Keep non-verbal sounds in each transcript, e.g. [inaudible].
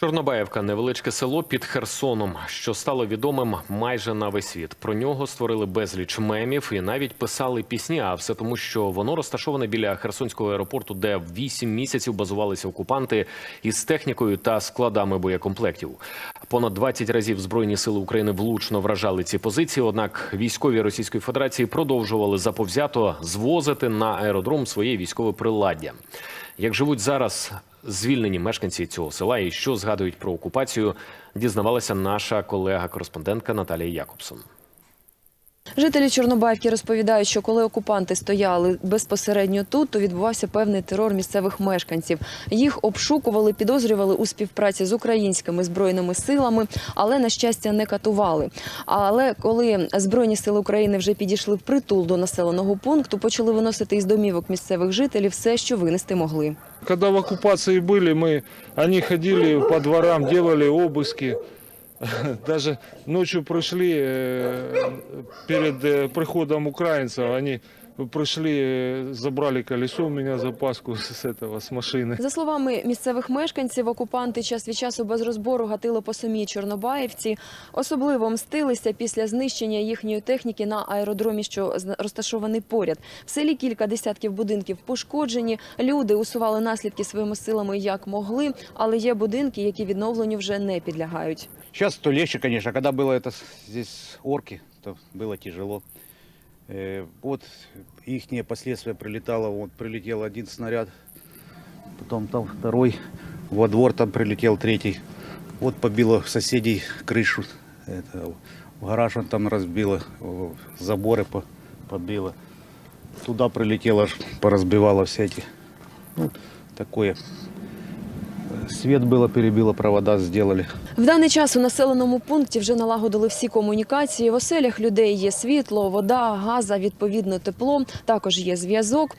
Чорнобаївка невеличке село під Херсоном, що стало відомим майже на весь світ. Про нього створили безліч мемів і навіть писали пісні. А все тому, що воно розташоване біля Херсонського аеропорту, де вісім місяців базувалися окупанти із технікою та складами боєкомплектів. Понад 20 разів збройні сили України влучно вражали ці позиції. Однак військові Російської Федерації продовжували заповзято звозити на аеродром своє військове приладдя. Як живуть зараз звільнені мешканці цього села і що згадують про окупацію, дізнавалася наша колега-кореспондентка Наталія Якобсон. Жителі Чорнобаївки розповідають, що коли окупанти стояли безпосередньо тут, то відбувався певний терор місцевих мешканців. Їх обшукували, підозрювали у співпраці з українськими збройними силами, але на щастя не катували. Але коли збройні сили України вже підійшли в притул до населеного пункту, почали виносити із домівок місцевих жителів все, що винести могли. Когда в оккупации были, мы, они ходили по дворам, делали обыски. [laughs] Даже ночью пришли э, перед э, приходом украинцев, они пришли, э, забрали колесо у меня запаску с этого, с машины. За словами місцевих мешканців, окупанти час від часу без розбору гатили по самій Чорнобаївці. Особливо мстилися після знищення їхньої техніки на аеродромі, що зна- розташований поряд. В селі кілька десятків будинків пошкоджені. Люди усували наслідки своїми силами як могли, але є будинки, які відновленню вже не підлягають. Сейчас то легче, конечно. Когда было это с- здесь орки, то было тяжело. Э, Вот их последствия прилетало. Вот прилетел один снаряд, потом там второй, во двор там прилетел третий. Вот побило соседей крышу, это, в гараж он там разбило, заборы по- побило. Туда прилетело, поразбивало все эти. Ну, такое. Э, було, перебило, провода зробили. В даний час у населеному пункті вже налагодили всі комунікації. В оселях людей є світло, вода, газа, відповідно тепло. Також є зв'язок.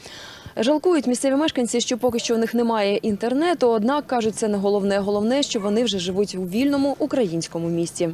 Жалкують місцеві мешканці, що поки що у них немає інтернету. Однак кажуть, це не головне. Головне, що вони вже живуть у вільному українському місті.